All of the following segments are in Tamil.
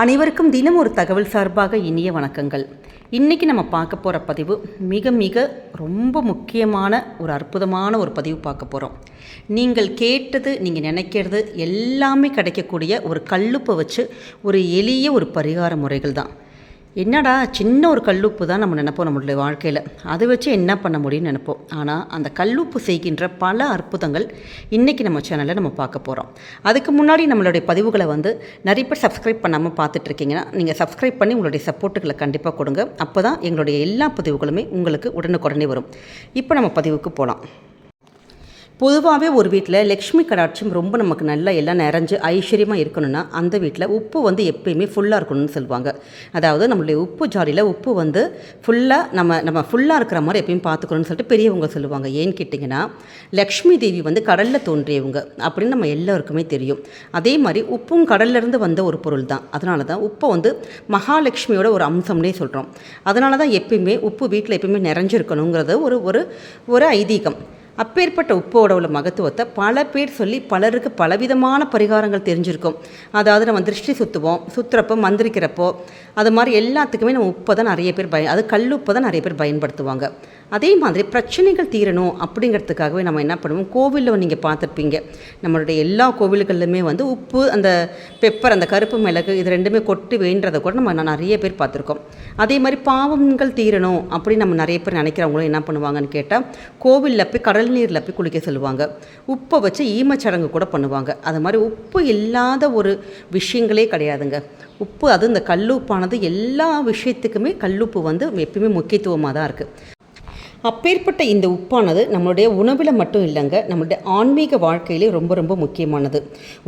அனைவருக்கும் தினம் ஒரு தகவல் சார்பாக இனிய வணக்கங்கள். இன்றைக்கி நம்ம பார்க்க போகிற பதிவு மிக மிக ரொம்ப முக்கியமான ஒரு அற்புதமான ஒரு பதிவு பார்க்க போகிறோம் நீங்கள் கேட்டது நீங்கள் நினைக்கிறது எல்லாமே கிடைக்கக்கூடிய ஒரு கல்லுப்பை வச்சு ஒரு எளிய ஒரு பரிகார முறைகள் தான். என்னடா சின்ன ஒரு கல்லுப்பு தான் நம்ம நினைப்போம் நம்மளுடைய வாழ்க்கையில். அதை வச்சு என்ன பண்ண முடியும்னு நினைப்போம். ஆனால் அந்த கல்லுப்பு செய்கின்ற பல அற்புதங்கள் இன்றைக்கி நம்ம சேனலில் நம்ம பார்க்க போகிறோம் அதுக்கு முன்னாடி நம்மளுடைய பதிவுகளை வந்து நிறைய பேர் சப்ஸ்கிரைப் பண்ணாமல் பார்த்துட்ருக்கீங்கன்னா நீங்கள் சப்ஸ்கிரைப் பண்ணி உங்களுடைய சப்போர்ட்டுகளை கண்டிப்பாக கொடுங்க. அப்போ தான் எங்களுடைய எல்லா பதிவுகளுமே உங்களுக்கு உடனுக்குடனே வரும். இப்போ நம்ம பதிவுக்கு போகலாம் பொதுவாகவே ஒரு வீட்டில் லக்ஷ்மி கடாட்சியம் ரொம்ப நமக்கு நல்லா எல்லாம் நிறைஞ்சு ஐஸ்வர்யமாக இருக்கணும்னா அந்த வீட்டில் உப்பு வந்து எப்பயுமே ஃபுல்லாக இருக்கணும்னு சொல்லுவாங்க. அதாவது நம்மளுடைய உப்பு ஜாடியில் உப்பு வந்து ஃபுல்லாக நம்ம நம்ம ஃபுல்லாக இருக்கிற மாதிரி எப்பயும் பார்த்துக்கணும்னு சொல்லிட்டு பெரியவங்க சொல்லுவாங்க. ஏன்னு கேட்டிங்கன்னா லக்ஷ்மி தேவி வந்து கடலில் தோன்றியவங்க அப்படின்னு நம்ம எல்லாருக்குமே தெரியும். அதே மாதிரி உப்பும் கடல்லேருந்து வந்த ஒரு பொருள் தான். அதனால தான் உப்பை வந்து மகாலட்சுமியோட ஒரு அம்சம்னே சொல்கிறோம் அதனால தான் எப்பயுமே உப்பு வீட்டில் எப்பயுமே நிறைஞ்சிருக்கணுங்கிறது ஒரு ஒரு ஒரு ஐதீகம். அப்பேற்பட்ட உப்போட உள்ள மகத்துவத்தை பல பேர் சொல்லி பலருக்கு பலவிதமான பரிகாரங்கள் தெரிஞ்சிருக்கும். அதாவது நம்ம திருஷ்டி சுற்றுவோம் சுற்றுறப்போ மந்திரிக்கிறப்போ அது மாதிரி எல்லாத்துக்குமே நம்ம உப்பை தான் நிறைய பேர் பய அது கல்லுப்பை தான் நிறைய பேர் பயன்படுத்துவாங்க. அதே மாதிரி பிரச்சனைகள் தீரணும் அப்படிங்கிறதுக்காகவே நம்ம என்ன பண்ணுவோம் கோவிலில் நீங்கள் பார்த்துருப்பீங்க. நம்மளுடைய எல்லா கோவில்கள்லையுமே வந்து உப்பு அந்த பெப்பர் அந்த கருப்பு மிளகு இது ரெண்டுமே கொட்டி வேண்டதை கூட நம்ம நிறைய பேர் பார்த்துருக்கோம். அதே மாதிரி பாவங்கள் தீரணும் அப்படின்னு நம்ம நிறைய பேர் நினைக்கிறவங்களும் என்ன பண்ணுவாங்கன்னு கேட்டால் கோவிலில் போய் கடல் நீரில் போய் குளிக்க சொல்லுவாங்க. உப்பை வச்சு ஈமச்சடங்கு கூட பண்ணுவாங்க. அது மாதிரி உப்பு இல்லாத ஒரு விஷயங்களே கிடையாதுங்க. உப்பு அது இந்த கல்லுப்பானது எல்லா விஷயத்துக்குமே கல்லுப்பு வந்து எப்பயுமே முக்கியத்துவமாக தான் இருக்குது அப்பேற்பட்ட இந்த உப்பானது நம்மளுடைய உணவில் மட்டும் இல்லைங்க நம்மளுடைய ஆன்மீக வாழ்க்கையிலே ரொம்ப ரொம்ப முக்கியமானது.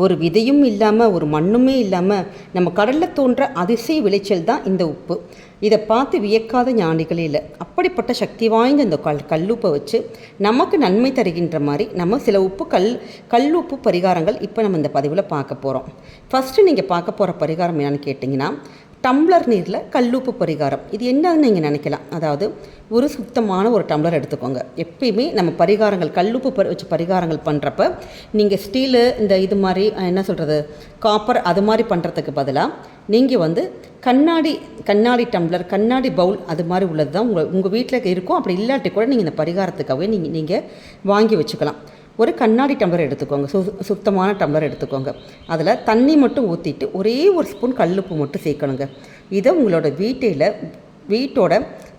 ஒரு விதையும் இல்லாமல் ஒரு மண்ணுமே இல்லாமல் நம்ம கடலில் தோன்ற அதிசய விளைச்சல் தான் இந்த உப்பு. இதை பார்த்து வியக்காத ஞானிகளே இல்லை. அப்படிப்பட்ட சக்தி வாய்ந்த இந்த கல் கல்லுப்பை வச்சு நமக்கு நன்மை தருகின்ற மாதிரி நம்ம சில உப்பு கல் கல்லுப்பு பரிகாரங்கள் இப்போ நம்ம இந்த பதிவில் பார்க்க போகிறோம் ஃபஸ்ட்டு நீங்கள் பார்க்க போகிற பரிகாரம் என்னென்னு கேட்டிங்கன்னா டம்ளர் நீரில் கல்லுப்பு பரிகாரம். இது என்னன்னு நீங்கள் நினைக்கலாம். அதாவது ஒரு சுத்தமான ஒரு டம்ளர் எடுத்துக்கோங்க. எப்பயுமே நம்ம பரிகாரங்கள் கல்லுப்பு பரி வச்சு பரிகாரங்கள் பண்ணுறப்ப நீங்கள் ஸ்டீலு இந்த இது மாதிரி என்ன சொல்கிறது காப்பர் அது மாதிரி பண்ணுறதுக்கு பதிலாக நீங்கள் வந்து கண்ணாடி கண்ணாடி டம்ளர் கண்ணாடி பவுல் அது மாதிரி உள்ளது தான் உங்கள் உங்கள் வீட்டில் இருக்கும். அப்படி இல்லாட்டி கூட நீங்கள் இந்த பரிகாரத்துக்காகவே நீங்கள் நீங்கள் வாங்கி வச்சுக்கலாம். ஒரு கண்ணாடி டம்ளர் எடுத்துக்கோங்க. சு சுத்தமான டம்ளர் எடுத்துக்கோங்க. அதில் தண்ணி மட்டும் ஊற்றிட்டு ஒரே ஒரு ஸ்பூன் கல்லுப்பு மட்டும் சேர்க்கணுங்க. இதை உங்களோட வீட்டில் வீட்டோட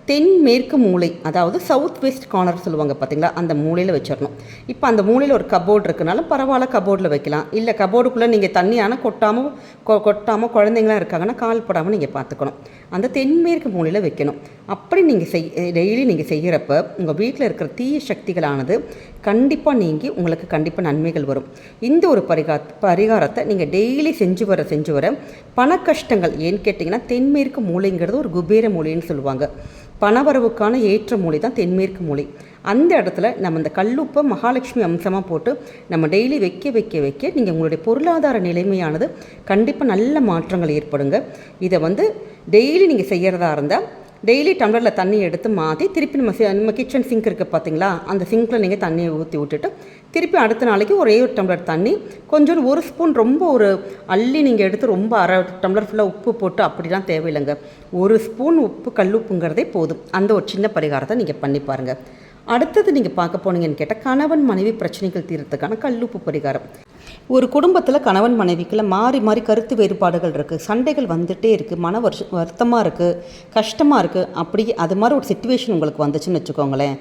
தென்மேற்கு மூலை அதாவது சவுத் வெஸ்ட் கார்னர் சொல்லுவாங்க பார்த்தீங்களா அந்த மூலையில் வச்சிடணும். இப்போ அந்த மூலையில் ஒரு கபோர்டு இருக்குனால பரவாயில்ல கபோர்டில் வைக்கலாம். இல்லை கபோர்டுக்குள்ளே நீங்கள் தண்ணியான கொட்டாமல் கொ கொட்டாமல் குழந்தைங்களாம் இருக்காங்கன்னா கால் படாமல் நீங்கள் பார்த்துக்கணும் அந்த தென்மேற்கு மூலையில் வைக்கணும். அப்படி நீங்கள் செய் டெய்லி நீங்கள் செய்கிறப்ப உங்கள் வீட்டில் இருக்கிற தீய சக்திகளானது கண்டிப்பாக நீங்கி உங்களுக்கு கண்டிப்பாக நன்மைகள் வரும். இந்த ஒரு பரிகா பரிகாரத்தை நீங்கள் டெய்லி செஞ்சு வர செஞ்சு வர பண கஷ்டங்கள் ஏன்னு கேட்டிங்கன்னா தென்மேற்கு மூலைங்கிறது ஒரு குபேர மூலைன்னு சொல்லுவாங்க. பணவரவுக்கான ஏற்ற மூலை தான் தென்மேற்கு மூலை அந்த இடத்துல நம்ம இந்த கல்லுப்பை மகாலட்சுமி அம்சமாக போட்டு நம்ம டெய்லி வைக்க வைக்க வைக்க நீங்கள் உங்களுடைய பொருளாதார நிலைமையானது கண்டிப்பாக நல்ல மாற்றங்கள் ஏற்படுங்க. இதை வந்து டெய்லி நீங்கள் செய்கிறதா இருந்தால் டெய்லி டம்ளரில் தண்ணி எடுத்து மாற்றி திருப்பி நம்ம சி- நம்ம கிச்சன் சிங்க் இருக்குது பார்த்தீங்களா அந்த சிங்க்கில் நீங்கள் தண்ணியை ஊற்றி விட்டுட்டு திருப்பி அடுத்த நாளைக்கு ஒரே ஒரு டம்ளர் தண்ணி கொஞ்சம் ஒரு ஸ்பூன் ரொம்ப ஒரு அள்ளி நீங்கள் எடுத்து ரொம்ப அரை டம்ளர் ஃபுல்லாக உப்பு போட்டு அப்படிலாம் தேவையில்லைங்க. ஒரு ஸ்பூன் உப்பு கல்லுப்புங்கிறதே போதும். அந்த ஒரு சின்ன பரிகாரத்தை நீங்கள் பண்ணி பாருங்கள் அடுத்தது நீங்கள் பார்க்க போனீங்கன்னு கேட்டால் கணவன் மனைவி பிரச்சனைகள் தீர்றதுக்கான கல்லுப்பு பரிகாரம். ஒரு குடும்பத்தில் கணவன் மனைவிக்குள்ள மாறி மாறி கருத்து வேறுபாடுகள் இருக்குது சண்டைகள் வந்துகிட்டே இருக்குது மன வருஷ வருத்தமாக இருக்குது கஷ்டமாக இருக்குது அப்படி அது மாதிரி ஒரு சுச்சுவேஷன் உங்களுக்கு வந்துச்சுன்னு வச்சுக்கோங்களேன்.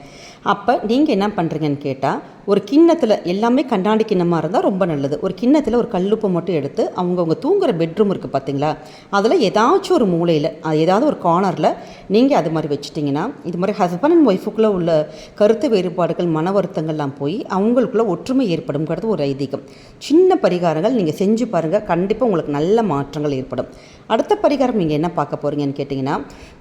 அப்போ நீங்கள் என்ன பண்ணுறீங்கன்னு கேட்டால் ஒரு கிண்ணத்தில் எல்லாமே கண்ணாடி கிண்ணமாக இருந்தால் ரொம்ப நல்லது. ஒரு கிண்ணத்தில் ஒரு கல்லுப்பை மட்டும் எடுத்து அவங்கவுங்க தூங்குற பெட்ரூம் இருக்குது பார்த்தீங்களா அதில் ஏதாச்சும் ஒரு மூலையில் அது ஏதாவது ஒரு கார்னரில் நீங்கள் அது மாதிரி வச்சுட்டிங்கன்னா இது மாதிரி ஹஸ்பண்ட் அண்ட் ஒய்ஃபுக்குள்ளே உள்ள கருத்து வேறுபாடுகள் மன வருத்தங்கள்லாம் போய் அவங்களுக்குள்ள ஒற்றுமை ஏற்படும்ங்கிறது ஒரு ஐதீகம். சின்ன பரிகாரங்கள் நீங்கள் செஞ்சு பாருங்கள் கண்டிப்பாக உங்களுக்கு நல்ல மாற்றங்கள் ஏற்படும். அடுத்த பரிகாரம் நீங்கள் என்ன பார்க்க போகிறீங்கன்னு கேட்டிங்கன்னா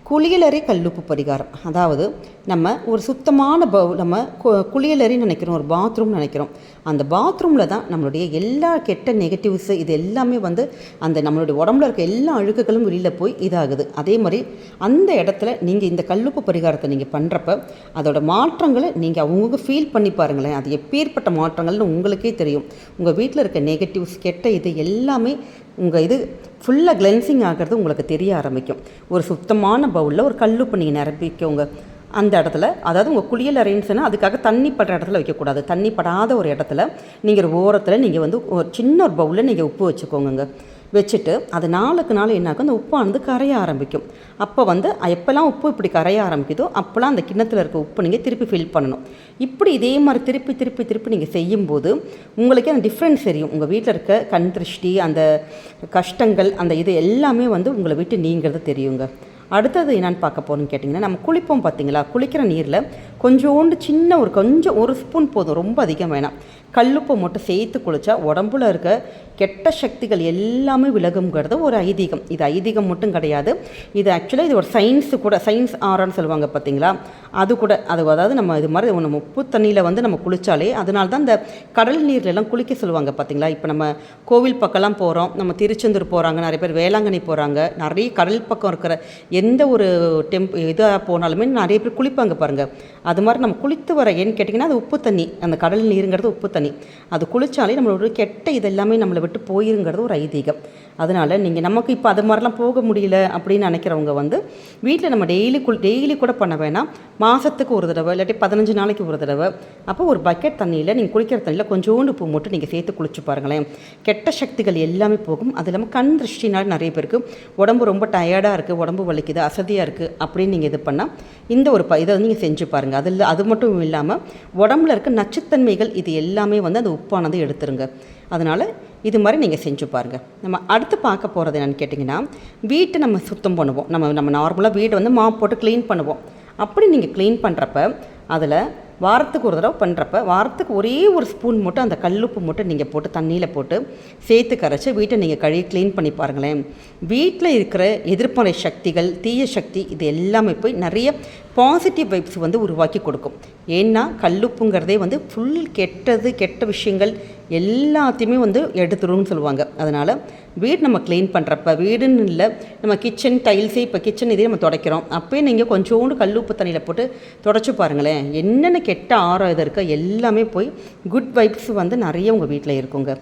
குளியலறை கல்லுப்பு பரிகாரம். அதாவது நம்ம ஒரு சுத்தமான ப நம்ம கு- குளியலறைன்னு நினைக்கிறோம் ஒரு பாத்ரூம் நினைக்கிறோம். அந்த பாத்ரூமில் தான் நம்மளுடைய எல்லா கெட்ட நெகட்டிவ்ஸ் இது எல்லாமே வந்து அந்த நம்மளுடைய உடம்புல இருக்க எல்லா அழுக்குகளும் வெளியில் போய் இதாகுது. அதே மாதிரி அந்த இடத்துல நீங்கள் இந்த கல்லுப்பு பரிகாரத்தை நீங்கள் பண்ணுறப்ப அதோட மாற்றங்களை நீங்கள் அவங்கவுங்க ஃபீல் பண்ணி பாருங்களேன். அது எப்பேற்பட்ட மாற்றங்கள்னு உங்களுக்கே தெரியும். உங்கள் வீட்டில் இருக்க நெகட்டிவ்ஸ் கெட்ட இது எல்லாமே உங்கள் இது ஃபுல்லாக கிளென்சிங் ஆகிறது உங்களுக்கு தெரிய ஆரம்பிக்கும். ஒரு சுத்தமான பவுலில் ஒரு கல்லுப்பு நீங்கள் நிரப்பிக்கோங்க அந்த இடத்துல அதாவது உங்கள் குளியல் அறைன்னு அதுக்காக தண்ணி படுற இடத்துல வைக்கக்கூடாது. தண்ணி படாத ஒரு இடத்துல நீங்கள் ஒரு ஓரத்தில் நீங்கள் வந்து ஒரு சின்ன ஒரு பவுலில் நீங்கள் உப்பு வச்சுக்கோங்க வச்சுட்டு அது நாளுக்கு நாள் என்னாக்கும் அந்த உப்பானது கரைய ஆரம்பிக்கும். அப்போ வந்து எப்போல்லாம் உப்பு இப்படி கரைய ஆரம்பிக்குதோ அப்போல்லாம் அந்த கிண்ணத்தில் இருக்க உப்பு நீங்கள் திருப்பி ஃபில் பண்ணணும். இப்படி இதே மாதிரி திருப்பி திருப்பி திருப்பி நீங்கள் செய்யும்போது உங்களுக்கே அந்த டிஃப்ரென்ஸ் தெரியும். உங்கள் வீட்டில் இருக்க கண் திருஷ்டி அந்த கஷ்டங்கள் அந்த இது எல்லாமே வந்து உங்களை விட்டு நீங்கிறது தெரியுங்க. அடுத்தது என்னென்னு பார்க்க போகிறோம்னு கேட்டிங்கன்னா நம்ம குளிப்போம் பார்த்தீங்களா? குளிக்கிற நீரில் கொஞ்சோண்டு சின்ன ஒரு கொஞ்சம் ஒரு ஸ்பூன் போதும் ரொம்ப அதிகம் வேணாம். கல்லுப்பை மட்டும் சேர்த்து குளித்தா உடம்புல இருக்க கெட்ட சக்திகள் எல்லாமே விலகுங்கிறது ஒரு ஐதீகம். இது ஐதீகம் மட்டும் கிடையாது. இது ஆக்சுவலாக இது ஒரு சயின்ஸு கூட சயின்ஸ் ஆரான்னு சொல்லுவாங்க பார்த்தீங்களா? அது கூட அது அதாவது நம்ம இது மாதிரி நம்ம உப்பு தண்ணியில் வந்து நம்ம குளித்தாலே அதனால தான் இந்த கடல் நீர்லெல்லாம் குளிக்க சொல்லுவாங்க பார்த்தீங்களா? இப்போ நம்ம கோவில் பக்கம்லாம் போகிறோம் நம்ம திருச்செந்தூர் போகிறாங்க நிறைய பேர் வேளாங்கண்ணி போகிறாங்க நிறைய கடல் பக்கம் இருக்கிற எந்த ஒரு டெம்ப் இதாக போனாலுமே நிறைய பேர் குளிப்பாங்க பாருங்கள் அது மாதிரி நம்ம குளித்து வர ஏன்னு கேட்டிங்கன்னா அது உப்பு தண்ணி. அந்த கடல் நீருங்கிறது உப்பு தண்ணி. அது குளித்தாலே நம்மளோட கெட்ட இதெல்லாமே நம்மளை விட்டு போயிருங்கிறது ஒரு ஐதீகம். அதனால் நீங்கள் நமக்கு இப்போ அது மாதிரிலாம் போக முடியல அப்படின்னு நினைக்கிறவங்க வந்து வீட்டில் நம்ம டெய்லி குள் டெய்லி கூட பண்ண வேணாம். மாதத்துக்கு ஒரு தடவை இல்லாட்டி பதினஞ்சு நாளைக்கு ஒரு தடவை. அப்போ ஒரு பக்கெட் தண்ணியில் நீங்கள் குளிக்கிற தண்ணியில் கொஞ்சோண்டு பூ மட்டும் நீங்கள் சேர்த்து குளிச்சு பாருங்களேன். கெட்ட சக்திகள் எல்லாமே போகும். அது இல்லாமல் கண் திருஷ்டினால் நிறைய பேருக்கு உடம்பு ரொம்ப டயர்டாக இருக்குது உடம்பு வலிக்குது அசதியாக இருக்குது அப்படின்னு நீங்கள் இது பண்ணால் இந்த ஒரு ப இதை நீங்கள் செஞ்சு பாருங்கள் அதில் அது மட்டும் இல்லாமல் உடம்புல இருக்க நச்சுத்தன்மைகள் இது எல்லாமே வந்து அந்த உப்பானது எடுத்துருங்க. அதனால் இது மாதிரி நீங்கள் செஞ்சு பாருங்கள் நம்ம அடுத்து பார்க்க போகிறது என்னென்னு கேட்டிங்கன்னா வீட்டை நம்ம சுத்தம் பண்ணுவோம். நம்ம நம்ம நார்மலாக வீடை வந்து மாப் போட்டு க்ளீன் பண்ணுவோம். அப்படி நீங்கள் க்ளீன் பண்ணுறப்ப அதில் வாரத்துக்கு ஒரு தடவை பண்ணுறப்ப வாரத்துக்கு ஒரே ஒரு ஸ்பூன் மட்டும் அந்த கல்லுப்பு மட்டும் நீங்கள் போட்டு தண்ணியில் போட்டு சேர்த்து கரைச்சி வீட்டை நீங்கள் கழுவி க்ளீன் பண்ணி பாருங்களேன். வீட்டில் இருக்கிற எதிர்மறை சக்திகள் தீய சக்தி இது எல்லாமே போய் நிறைய பாசிட்டிவ் வைப்ஸ் வந்து உருவாக்கி கொடுக்கும். ஏன்னா கல்லுப்புங்கிறதே வந்து ஃபுல் கெட்டது கெட்ட விஷயங்கள் எல்லாத்தையுமே வந்து எடுத்துரும்னு சொல்லுவாங்க. அதனால் வீடு நம்ம க்ளீன் பண்ணுறப்ப வீடுன்னு இல்லை நம்ம கிச்சன் டைல்ஸே இப்போ கிச்சன் இதே நம்ம துடைக்கிறோம். அப்போயே நீங்கள் கொஞ்சோண்டு கல் உப்பு தண்ணியில் போட்டு தொடச்சி பாருங்களேன். என்னென்ன கெட்ட ஆரம் இது இருக்கோ எல்லாமே போய் குட் வைப்ஸ் வந்து நிறைய உங்கள் வீட்டில் இருக்குங்க.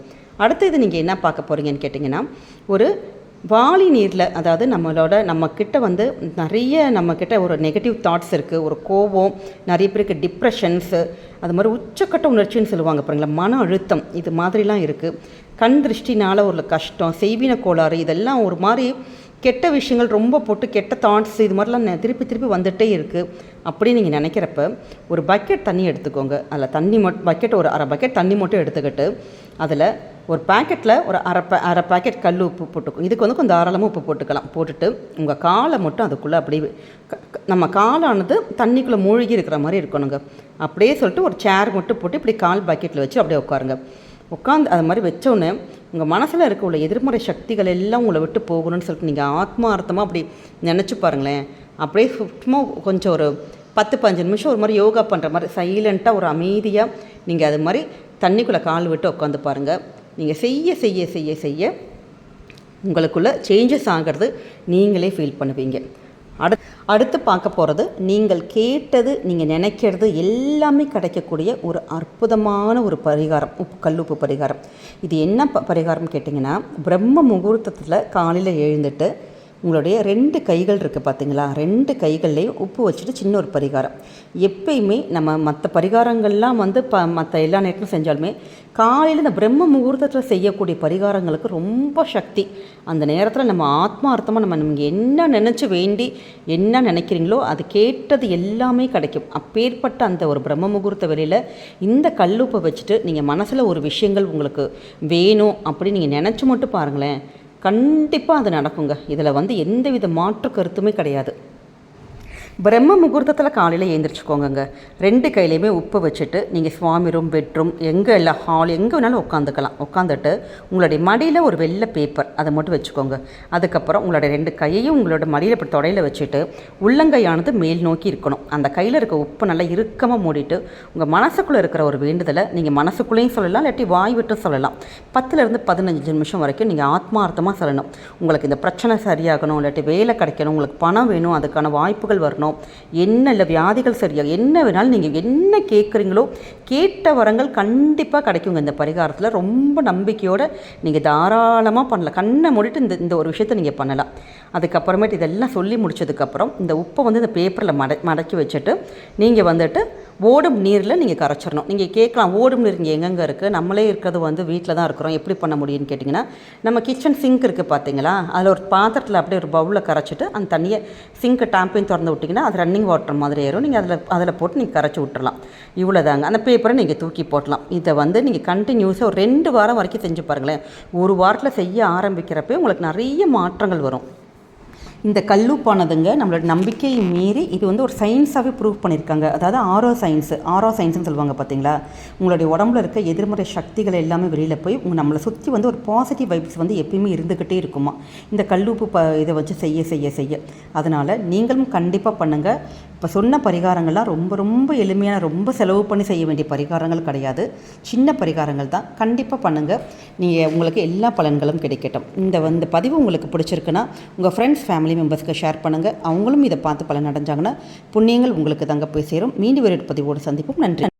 அடுத்து இது நீங்கள் என்ன பார்க்க போகிறீங்கன்னு கேட்டிங்கன்னா ஒரு வாளி நீரில் அதாவது நம்மளோட நம்மக்கிட்ட வந்து நிறைய நம்மக்கிட்ட ஒரு நெகட்டிவ் தாட்ஸ் இருக்குது ஒரு கோபம் நிறைய பேருக்கு டிப்ரெஷன்ஸு அது மாதிரி உச்சக்கட்ட உணர்ச்சின்னு சொல்லுவாங்க பாருங்களா மன அழுத்தம் இது மாதிரிலாம் இருக்குது கண் திருஷ்டினால் ஒரு கஷ்டம் செய்வின கோளாறு இதெல்லாம் ஒரு மாதிரி கெட்ட விஷயங்கள் ரொம்ப போட்டு கெட்ட தாட்ஸ் இது மாதிரிலாம் திருப்பி திருப்பி வந்துகிட்டே இருக்குது அப்படின்னு நீங்கள் நினைக்கிறப்ப ஒரு பக்கெட் தண்ணி எடுத்துக்கோங்க. அதில் தண்ணி மட்டும் பக்கெட் ஒரு அரை பக்கெட் தண்ணி மட்டும் எடுத்துக்கிட்டு அதில் ஒரு பேக்கெட்டில் ஒரு அரை அரை பேக்கெட் கல் உப்பு போட்டுக்கும் இதுக்கு வந்து கொஞ்சம் தாராளமாக உப்பு போட்டுக்கலாம். போட்டுட்டு உங்கள் காலை மட்டும் அதுக்குள்ளே அப்படியே நம்ம காலானது தண்ணிக்குள்ளே மூழ்கி இருக்கிற மாதிரி இருக்கணுங்க. அப்படியே சொல்லிட்டு ஒரு சேர் மட்டும் போட்டு இப்படி கால் பாக்கெட்டில் வச்சு அப்படியே உட்காருங்க. உட்காந்து அது மாதிரி வச்சோன்னே உங்கள் மனசில் இருக்க உள்ள எதிர்மறை சக்திகள் எல்லாம் உங்களை விட்டு போகணும்னு சொல்லிட்டு நீங்கள் ஆத்மார்த்தமாக அப்படி நினச்சி பாருங்களேன். அப்படியே சுத்தமாக கொஞ்சம் ஒரு பத்து பஞ்சு நிமிஷம் ஒரு மாதிரி யோகா பண்ணுற மாதிரி சைலண்ட்டாக ஒரு அமைதியாக நீங்கள் அது மாதிரி தண்ணிக்குள்ளே கால் விட்டு உட்காந்து பாருங்கள் நீங்கள் செய்ய செய்ய செய்ய செய்ய உங்களுக்குள்ளே சேஞ்சஸ் ஆகிறது நீங்களே ஃபீல் பண்ணுவீங்க. அடு அடுத்து பார்க்க போகிறது நீங்கள் கேட்டது நீங்கள் நினைக்கிறது எல்லாமே கிடைக்கக்கூடிய ஒரு அற்புதமான ஒரு பரிகாரம் உப்பு கல்லுப்பு பரிகாரம். இது என்ன ப பரிகாரம் கேட்டிங்கன்னா பிரம்ம முகூர்த்தத்தில் காலையில் எழுந்துட்டு உங்களுடைய ரெண்டு கைகள் இருக்குது பார்த்தீங்களா ரெண்டு கைகள்லேயும் உப்பு வச்சுட்டு சின்ன ஒரு பரிகாரம். எப்பயுமே நம்ம மற்ற பரிகாரங்கள்லாம் வந்து ப மற்ற எல்லா நேரத்திலும் செஞ்சாலுமே காலையில் இந்த பிரம்ம முகூர்த்தத்தில் செய்யக்கூடிய பரிகாரங்களுக்கு ரொம்ப சக்தி. அந்த நேரத்தில் நம்ம ஆத்மார்த்தமாக நம்ம நீங்கள் என்ன நினச்சி வேண்டி என்ன நினைக்கிறீங்களோ அது கேட்டது எல்லாமே கிடைக்கும். அப்பேற்பட்ட அந்த ஒரு பிரம்ம முகூர்த்த வெளியில் இந்த கல்லுப்பை வச்சுட்டு நீங்கள் மனசில் ஒரு விஷயங்கள் உங்களுக்கு வேணும் அப்படின்னு நீங்கள் நினச்சி மட்டும் பாருங்களேன். கண்டிப்பாக அது நடக்குங்க. இதில் வந்து எந்த வித மாற்று கருத்துமே கிடையாது. பிரம்ம முகூர்த்தத்தில் காலையில் எழுந்திரிச்சுக்கோங்க ரெண்டு கையிலையுமே உப்பு வச்சுட்டு நீங்கள் சுவாமி ரூம் பெட்ரூம் எங்கே இல்லை ஹால் எங்கே வேணாலும் உட்காந்துக்கலாம். உட்காந்துட்டு உங்களுடைய மடியில் ஒரு வெள்ளை பேப்பர் அதை மட்டும் வச்சுக்கோங்க. அதுக்கப்புறம் உங்களுடைய ரெண்டு கையையும் உங்களோட மடியில் இப்படி தொடையில் வச்சுட்டு உள்ளங்கையானது மேல் நோக்கி இருக்கணும். அந்த கையில் இருக்க உப்பு நல்லா இறுக்கமாக மூடிட்டு உங்கள் மனசுக்குள்ளே இருக்கிற ஒரு வேண்டுதலை நீங்கள் மனசுக்குள்ளேயும் சொல்லலாம் இல்லாட்டி வாய் விட்டு சொல்லலாம். பத்துலேருந்து பதினஞ்சு நிமிஷம் வரைக்கும் நீங்கள் ஆத்மார்த்தமாக சொல்லணும். உங்களுக்கு இந்த பிரச்சனை சரியாகணும் இல்லாட்டி வேலை கிடைக்கணும் உங்களுக்கு பணம் வேணும் அதுக்கான வாய்ப்புகள் வரணும். வரணும் என்ன இல்லை வியாதிகள் சரியாக என்ன வேணாலும் நீங்கள் என்ன கேட்குறீங்களோ கேட்ட வரங்கள் கண்டிப்பாக கிடைக்குங்க. இந்த பரிகாரத்தில் ரொம்ப நம்பிக்கையோடு நீங்கள் தாராளமாக பண்ணலாம். கண்ணை மூடிட்டு இந்த இந்த ஒரு விஷயத்தை நீங்கள் பண்ணலாம். அதுக்கப்புறமேட்டு இதெல்லாம் சொல்லி முடிச்சதுக்கப்புறம் இந்த உப்பை வந்து இந்த பேப்பரில் மட மடக்கி வச்சுட்டு நீங்கள் வந்துட்டு ஓடும் நீரில் நீங்கள் கரைச்சிடணும். நீங்கள் கேட்கலாம் ஓடும் நீர் இங்கே எங்கெங்கே இருக்குது நம்மளே இருக்கிறது வந்து வீட்டில் தான் இருக்கிறோம். எப்படி பண்ண முடியும்னு கேட்டிங்கன்னா நம்ம கிச்சன் சிங்க் இருக்குது பார்த்தீங்களா அதில் ஒரு பாத்திரத்தில் அப்படியே ஒரு பவுலில் கரைச்சிட்டு அந்த தண்ணியை சிங்க்கு டாம்பையும் திறந்து விட்டிங்கன்னா அது ரன்னிங் வாட்டர் மாதிரி ஏறும். நீங்கள் அதில் அதில் போட்டு நீங்கள் கரைச்சி விட்டுறலாம். இவ்வளோதாங்க அந்த பேப்பரை நீங்கள் தூக்கி போட்டலாம். இதை வந்து நீங்கள் கண்டினியூஸாக ஒரு ரெண்டு வாரம் வரைக்கும் செஞ்சு பாருங்களேன். ஒரு வாரத்தில் செய்ய ஆரம்பிக்கிறப்பே உங்களுக்கு நிறைய மாற்றங்கள் வரும். இந்த கல்லூப்பானதுங்க நம்மளோட நம்பிக்கையை மீறி இது வந்து ஒரு சயின்ஸாகவே ப்ரூவ் பண்ணியிருக்காங்க. அதாவது ஆரோ சயின்ஸு ஆரோ சயின்ஸ்னு சொல்லுவாங்க பார்த்தீங்களா? உங்களுடைய உடம்புல இருக்க எதிர்மறை சக்திகள் எல்லாமே வெளியில் போய் உங்கள் நம்மளை சுற்றி வந்து ஒரு பாசிட்டிவ் வைப்ஸ் வந்து எப்பயுமே இருந்துக்கிட்டே இருக்குமா? இந்த கல்லூப்பு ப இதை வச்சு செய்ய செய்ய செய்ய. அதனால் நீங்களும் கண்டிப்பாக பண்ணுங்கள் இப்போ சொன்ன பரிகாரங்கள்லாம் ரொம்ப ரொம்ப எளிமையான ரொம்ப செலவு பண்ணி செய்ய வேண்டிய பரிகாரங்கள் கிடையாது. சின்ன பரிகாரங்கள் தான். கண்டிப்பாக பண்ணுங்கள் நீங்கள் உங்களுக்கு எல்லா பலன்களும் கிடைக்கட்டும். இந்த வந்து பதிவு உங்களுக்கு பிடிச்சிருக்குன்னா உங்கள் ஃப்ரெண்ட்ஸ் ஃபேமிலி மெம்பர்ஸ்க்கு ஷேர் பண்ணுங்கள் அவங்களும் இதை பார்த்து பலன் அடைஞ்சாங்கன்னா புண்ணியங்கள் உங்களுக்கு தங்க போய் சேரும். மீண்டும் வேறு பதிவோடு சந்திப்போம். நன்றி.